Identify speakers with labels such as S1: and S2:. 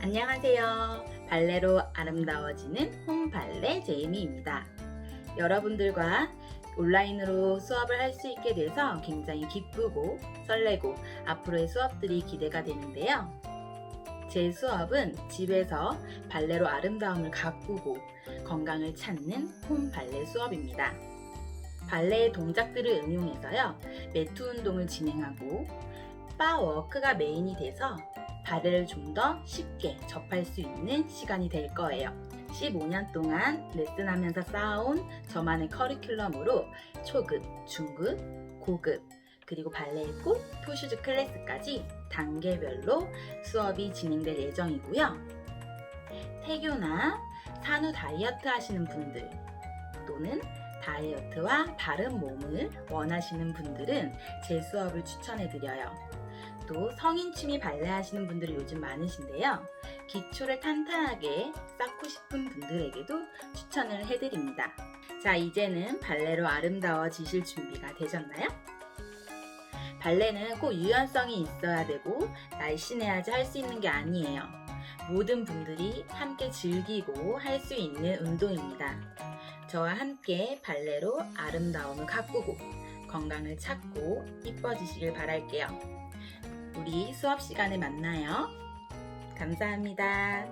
S1: 안녕하세요. 발레로 아름다워지는 홈발레 제이미입니다. 여러분들과 온라인으로 수업을 할 수 있게 돼서 굉장히 기쁘고 설레고 앞으로의 수업들이 기대가 되는데요. 제 수업은 집에서 발레로 아름다움을 가꾸고 건강을 찾는 홈발레 수업입니다. 발레의 동작들을 응용해서요, 매트 운동을 진행하고 바워크가 메인이 돼서 발레를 좀더 쉽게 접할 수 있는 시간이 될 거예요. 15년 동안 레슨하면서 쌓아온 저만의 커리큘럼으로 초급, 중급, 고급, 그리고 발레의 꽃, 토슈즈 클래스까지 단계별로 수업이 진행될 예정이고요. 태교나 산후 다이어트 하시는 분들 또는 다이어트와 바른 몸을 원하시는 분들은 제 수업을 추천해 드려요. 또 성인 취미 발레 하시는 분들이 요즘 많으신데요. 기초를 탄탄하게 쌓고 싶은 분들에게도 추천을 해드립니다. 자, 이제는 발레로 아름다워지실 준비가 되셨나요? 발레는 꼭 유연성이 있어야 되고 날씬해야지 할 수 있는 게 아니에요. 모든 분들이 함께 즐기고 할 수 있는 운동입니다. 저와 함께 발레로 아름다움을 가꾸고 건강을 찾고 이뻐지시길 바랄게요. 우리 수업 시간에 만나요. 감사합니다.